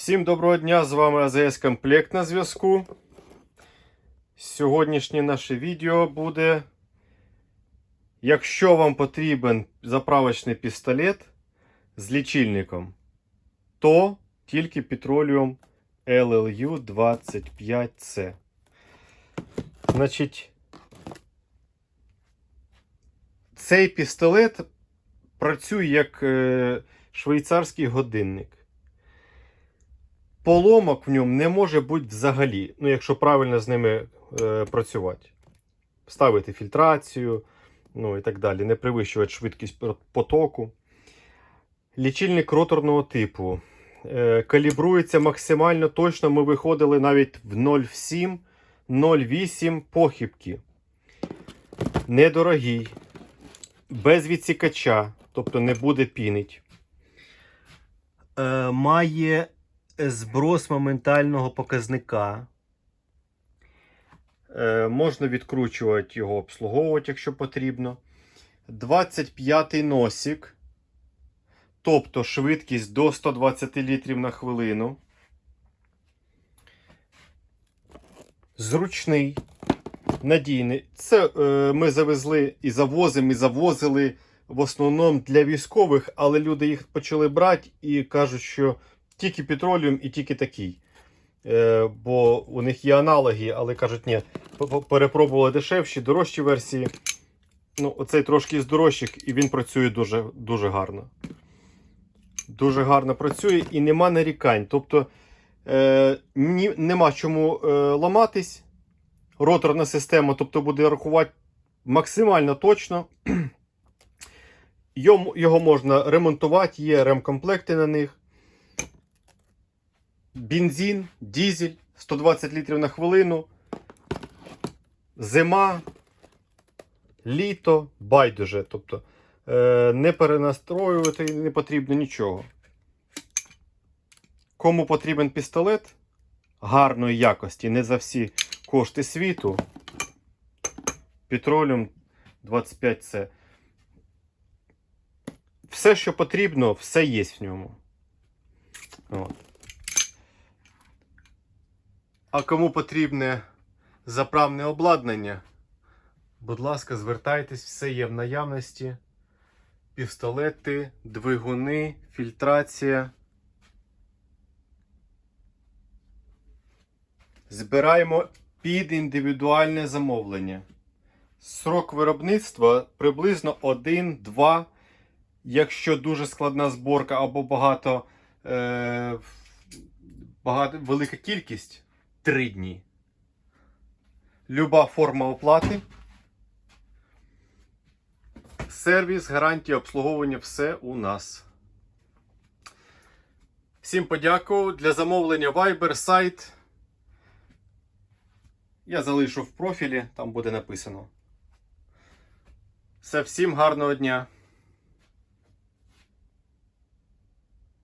Всім доброго дня! З вами АЗС Комплект на зв'язку. Сьогоднішнє наше відео буде. Якщо вам потрібен заправочний пістолет з лічильником, то тільки Petroleum LLU 25C. Значить, цей пістолет працює як е, швейцарський годинник. Поломок в ньому не може бути взагалі, ну, якщо правильно з ними е, працювати. Ставити фільтрацію, ну і так далі, не перевищувати швидкість потоку. Лічильник роторного типу. Е, калібрується максимально точно. Ми виходили навіть в 0,7, 0,8 похибки. Недорогий, без відсікача, тобто не буде пінить. Е, має зброс моментального показника. Е, можна відкручувати його, обслуговувати, якщо потрібно. 25-й носик. Тобто швидкість до 120 літрів на хвилину. Зручний, надійний. Це е, ми завезли і завозимо, і завозили в основному для військових, але люди їх почали брати і кажуть, що тільки петроліум і тільки такий. Е, бо у них є аналоги, але кажуть, ні, перепробували дешевші, дорожчі версії. Ну, Оцей трошки з дорожчих, і він працює дуже дуже гарно. Дуже гарно працює і нема нарікань. Тобто е, ні, нема чому е, ламатись. Роторна система тобто, буде рахувати максимально точно. Його, його можна ремонтувати, є ремкомплекти на них. Бензин, дізель 120 літрів на хвилину. Зима, літо, байдуже. Тобто е, не перенастроювати не потрібно нічого. Кому потрібен пістолет гарної якості, не за всі кошти світу. Petroleum 25C. Все, що потрібно, все є в ньому. От. А кому потрібне заправне обладнання, будь ласка, звертайтесь, все є в наявності. Пістолети, двигуни, фільтрація. Збираємо під індивідуальне замовлення. Срок виробництва приблизно 1-2. Якщо дуже складна зборка або багато, е, багато велика кількість. 3 дні. Люба форма оплати. Сервіс, гарантія обслуговування все у нас. Всім подякував. Для замовлення Viber, сайт. Я залишу в профілі, там буде написано. Все, всім гарного дня!